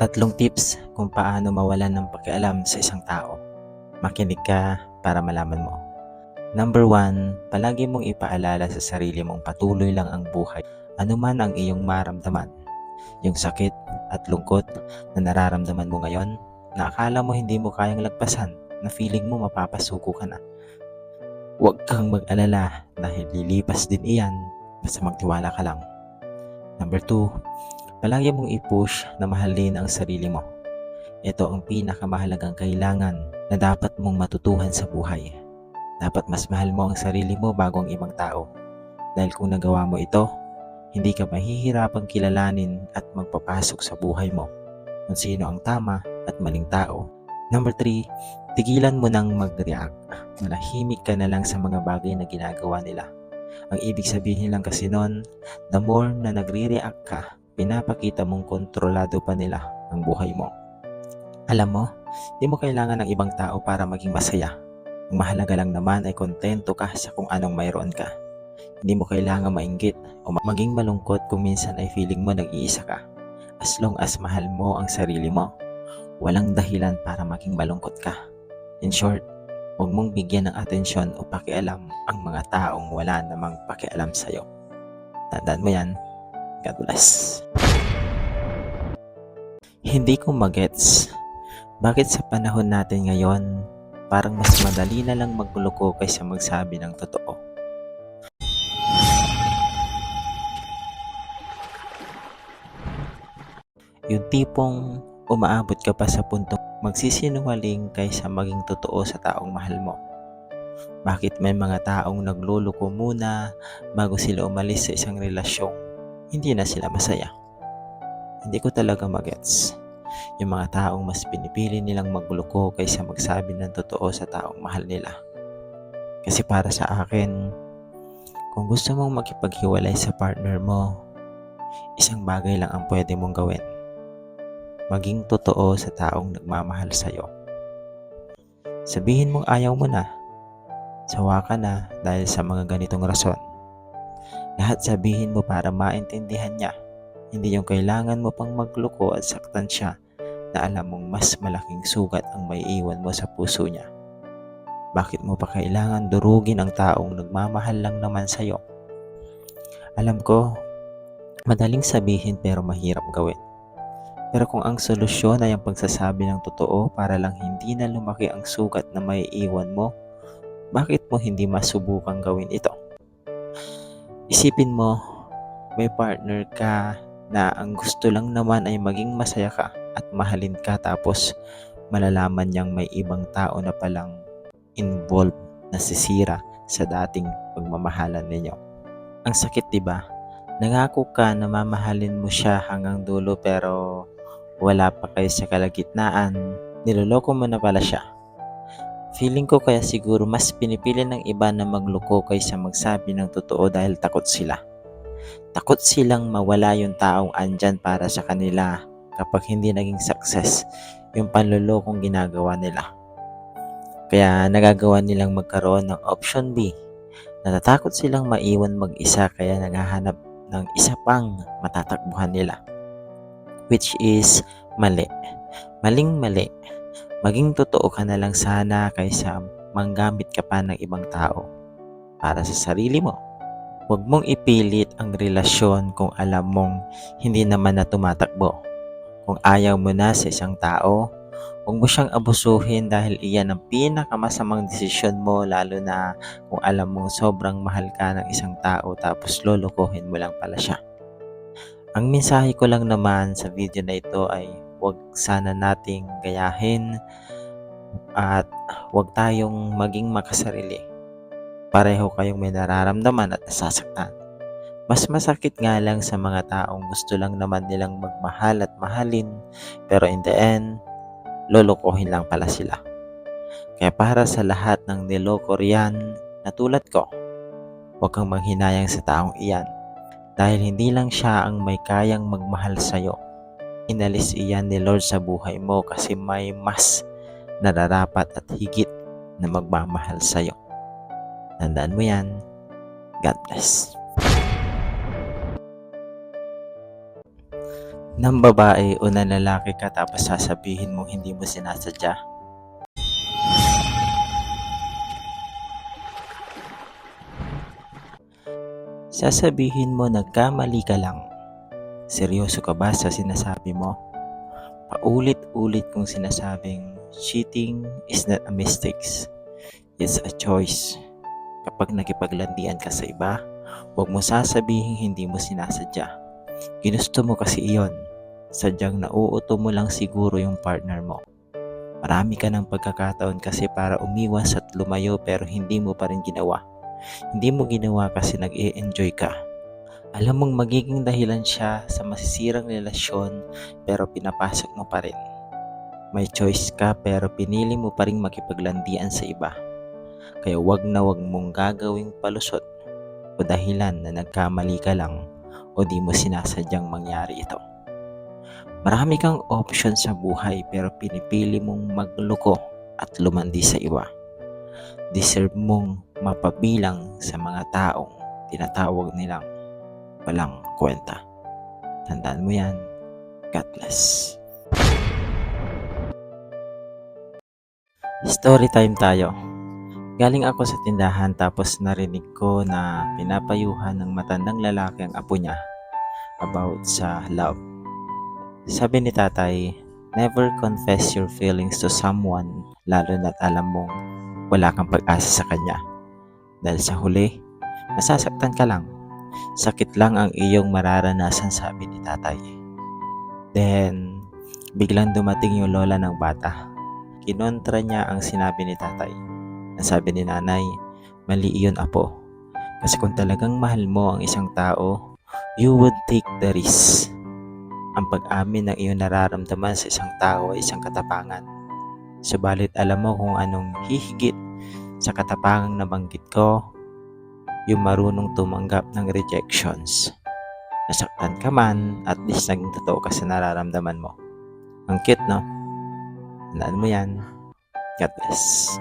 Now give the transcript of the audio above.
Tatlong tips kung paano mawalan ng pakialam sa isang tao. Makinig ka para malaman mo. Number one, palagi mong ipaalala sa sarili mong patuloy lang ang buhay. Ano man ang iyong maramdaman. Yung sakit at lungkot na nararamdaman mo ngayon, na akala mo hindi mo kayang lagpasan, na feeling mo mapapasuko ka na. Huwag kang mag-alala dahil lilipas din iyan basta magtiwala ka lang. Number two, Palagi mong i-push na mahalin ang sarili mo. Ito ang pinakamahalagang kailangan na dapat mong matutuhan sa buhay. Dapat mas mahal mo ang sarili mo bago ang ibang tao. Dahil kung nagawa mo ito, hindi ka mahihirapang kilalanin at magpapasok sa buhay mo kung sino ang tama at maling tao. Number 3, tigilan mo nang mag-react. Malahimik ka na lang sa mga bagay na ginagawa nila. Ang ibig sabihin lang kasi nun, the more na nagre-react ka, pinapakita mong kontrolado pa nila ang buhay mo. Alam mo, di mo kailangan ng ibang tao para maging masaya. Ang mahalaga lang naman ay kontento ka sa kung anong mayroon ka. Hindi mo kailangan mainggit o maging malungkot kung minsan ay feeling mo nag-iisa ka. As long as mahal mo ang sarili mo, walang dahilan para maging malungkot ka. In short, huwag mong bigyan ng atensyon o pakialam ang mga taong wala namang pakialam sa'yo. Tandaan mo yan, God bless. Hindi ko magets. Bakit sa panahon natin ngayon, parang mas madali na lang magloko kaysa magsabi ng totoo? Yung tipong umaabot ka pa sa puntong magsisinungaling kaysa maging totoo sa taong mahal mo. Bakit may mga taong nagluloko muna bago sila umalis sa isang relasyong hindi na sila masaya. Hindi ko talaga magets. Yung mga taong mas pinipili nilang magloko kaysa magsabi ng totoo sa taong mahal nila. Kasi para sa akin, kung gusto mong makipaghiwalay sa partner mo, isang bagay lang ang pwede mong gawin. Maging totoo sa taong nagmamahal sa'yo. Sabihin mong ayaw mo na. Sawa ka na dahil sa mga ganitong rason. Lahat sabihin mo para maintindihan niya. Hindi yung kailangan mo pang magloko at saktan siya na alam mong mas malaking sugat ang may iwan mo sa puso niya. Bakit mo pa kailangan durugin ang taong nagmamahal lang naman sa'yo? Alam ko, madaling sabihin pero mahirap gawin. Pero kung ang solusyon ay ang pagsasabi ng totoo para lang hindi na lumaki ang sugat na may iwan mo, bakit mo hindi masubukang gawin ito? Isipin mo, may partner ka na ang gusto lang naman ay maging masaya ka at mahalin ka tapos malalaman niyang may ibang tao na palang involved na sisira sa dating pagmamahalan ninyo. Ang sakit 'di ba? Nangako ka na mamahalin mo siya hanggang dulo pero wala pa kayo sa kalagitnaan. Niloloko mo na pala siya. Feeling ko kaya siguro mas pinipili ng iba na magloko kaysa magsabi ng totoo dahil takot sila. Takot silang mawala yung taong andyan para sa kanila kapag hindi naging success yung panlulokong ginagawa nila. Kaya nagagawa nilang magkaroon ng option B. Natatakot silang maiwan mag-isa kaya naghahanap ng isa pang matatakbuhan nila. Which is mali. Maling mali. Maging totoo ka na lang sana kaysa manggamit ka pa ng ibang tao para sa sarili mo. Huwag mong ipilit ang relasyon kung alam mong hindi naman na tumatakbo. Kung ayaw mo na sa isang tao, huwag mo siyang abusuhin dahil iyan ang pinakamasamang desisyon mo lalo na kung alam mong sobrang mahal ka ng isang tao tapos lolokohin mo lang pala siya. Ang mensahe ko lang naman sa video na ito ay huwag sana nating gayahin at huwag tayong maging makasarili. Pareho kayong may nararamdaman at nasasaktan. Mas masakit nga lang sa mga taong gusto lang naman nilang magmahal at mahalin pero in the end, lolokohin lang pala sila. Kaya para sa lahat ng niloko riyan na tulad ko, huwag kang manghinayang sa taong iyan dahil hindi lang siya ang may kayang magmahal sa'yo inalis iyan ni Lord sa buhay mo kasi may mas nararapat at higit na magmamahal sa iyo. Tandaan mo yan. God bless. ng babae o ng lalaki ka tapos sasabihin mo hindi mo sinasadya? Sasabihin mo nagkamali ka lang. Seryoso ka ba sa sinasabi mo? Paulit-ulit kong sinasabing cheating is not a mistake. It's a choice. Kapag nakipaglandian ka sa iba, huwag mo sasabihin hindi mo sinasadya. Ginusto mo kasi iyon. Sadyang nauuto mo lang siguro yung partner mo. Marami ka ng pagkakataon kasi para umiwas at lumayo pero hindi mo pa rin ginawa. Hindi mo ginawa kasi nag enjoy ka. Alam mong magiging dahilan siya sa masisirang relasyon pero pinapasok mo pa rin. May choice ka pero pinili mo pa rin makipaglandian sa iba. Kaya wag na wag mong gagawing palusot o dahilan na nagkamali ka lang o di mo sinasadyang mangyari ito. Marami kang option sa buhay pero pinipili mong magloko at lumandi sa iba. Deserve mong mapabilang sa mga taong tinatawag nilang walang kwenta. Tandaan mo yan. God. Story time tayo. Galing ako sa tindahan tapos narinig ko na pinapayuhan ng matandang lalaki ang apo niya about sa love. Sabi ni tatay, never confess your feelings to someone lalo na't alam mong wala kang pag-asa sa kanya. Dahil sa huli, nasasaktan ka lang. Sakit lang ang iyong mararanasan sabi ni tatay. Then, biglang dumating yung lola ng bata. Kinontra niya ang sinabi ni tatay. Nasabi ni nanay, mali iyon apo. Kasi kung talagang mahal mo ang isang tao, you would take the risk. Ang pag-amin ng iyong nararamdaman sa isang tao ay isang katapangan. Subalit alam mo kung anong hihigit sa katapangang nabanggit ko, yung marunong tumanggap ng rejections. Nasaktan ka man, at least naging totoo ka sa nararamdaman mo. Ang cute, no? Tandaan mo yan. God bless.